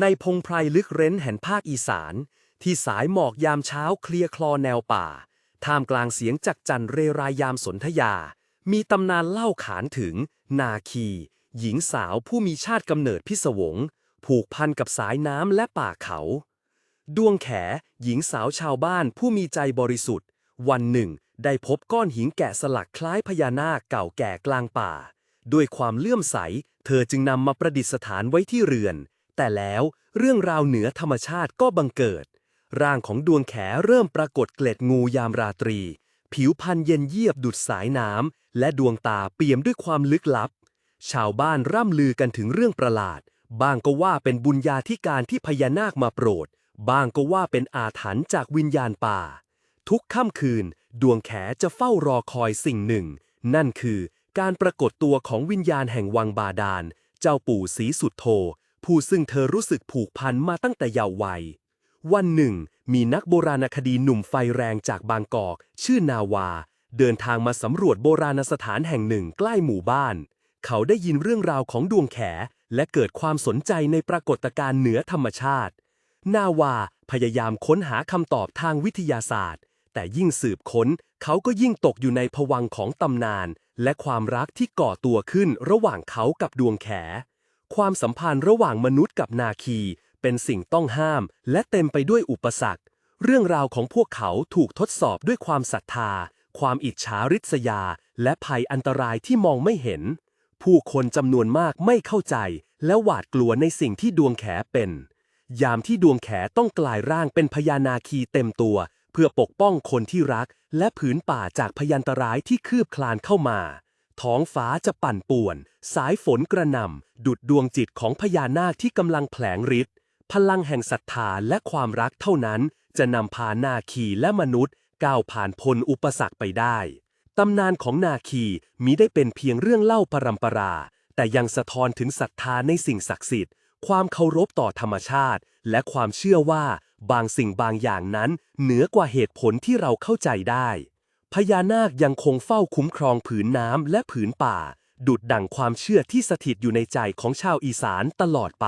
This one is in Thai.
ในพงไพรลึกเร้นแห่งภาคอีสาน ที่สายหมอกยามเช้าเคลียร์คลอแนวป่า ท่ามกลางเสียงจักจันเรรายยามสนธยา มีตำนานเล่าขานถึง นาคี หญิงสาวผู้มีชาติกำเนิดพิศวง ผูกพันกับสายน้ำและป่าเขา ดวงแข หญิงสาวชาวบ้านผู้มีใจบริสุทธิ์ วันหนึ่ง ได้พบก้อนหินแกะสลักคล้ายพญานาคเก่าแก่กลางป่า ด้วยความเลื่อมใส เธอจึงนำมาประดิษฐานไว้ที่เรือน แต่แล้วเรื่องราวเหนือธรรมชาติก็บังเกิด ร่างของดวงแขเริ่มปรากฏเกล็ดงูยามราตรี ผิวพรรณเย็นเยียบดุดสายน้ำและดวงตาเปี่ยมด้วยความลึกลับ ชาวบ้านร่ำลือกันถึงเรื่องประหลาดบางก็ว่าเป็นบุญญาธิการที่พญานาคมาโปรดบางก็ว่าเป็นอาถรรพ์จากวิญญาณป่า ทุกค่ำคืน ดวงแขจะเฝ้ารอคอยสิ่งหนึ่ง นั่นคือการปรากฏตัวของวิญญาณแห่งวังบาดาล เจ้าปู่ศรีสุดโท ผู้ซึ่งเธอรู้สึกผูกพันมาตั้งแต่เยาว์วัย วันหนึ่ง มีนักโบราณคดีหนุ่มไฟแรงจากบางกอก ชื่อนาวา เดินทางมาสำรวจโบราณสถานแห่งหนึ่งใกล้หมู่บ้าน เขาได้ยินเรื่องราวของดวงแข และเกิดความสนใจในปรากฏการณ์เหนือธรรมชาติ นาวาพยายามค้นหาคำตอบทางวิทยาศาสตร์ แต่ยิ่งสืบค้น เขาก็ยิ่งตกอยู่ในภวังของตำนาน และความรักที่ก่อตัวขึ้นระหว่างเขากับดวงแข ความสัมพันธ์ระหว่างมนุษย์กับนาคี เป็นสิ่งต้องห้าม และเต็มไปด้วยอุปสรรค เรื่องราวของพวกเขาถูกทดสอบด้วยความศรัทธา ความอิจฉาริษยา และภัยอันตรายที่มองไม่เห็น ผู้คนจำนวนมากไม่เข้าใจ และหวาดกลัวในสิ่งที่ดวงแขเป็น ยามที่ดวงแขต้องกลายร่างเป็นพญานาคีเต็มตัว เพื่อปกป้องคนที่รัก และผืนป่าจากพยันตรายที่คืบคลานเข้ามา ท้องฟ้าจะปั่นป่วน สายฝนกระหน่ำดุดดวงจิตของพญานาคที่กำลังแผลงฤทธิ์พลังแห่งศรัทธาและความรักเท่านั้น จะนำพานาคีและมนุษย์ ก้าวผ่านพ้นอุปสรรคไปได้ ตำนานของนาคีมิได้เป็นเพียงเรื่องเล่าปรำปรา แต่ยังสะท้อนถึงศรัทธาในสิ่งศักดิ์สิทธิ์ ความเคารพต่อธรรมชาติ และความเชื่อว่าบางสิ่งบางอย่างนั้น เหนือกว่าเหตุผลที่เราเข้าใจได้ พญานาคยังคงเฝ้าคุ้มครองผืนน้ำและผืนป่า ดุดดั่งความเชื่อที่สถิตอยู่ในใจของชาวอีสานตลอดไป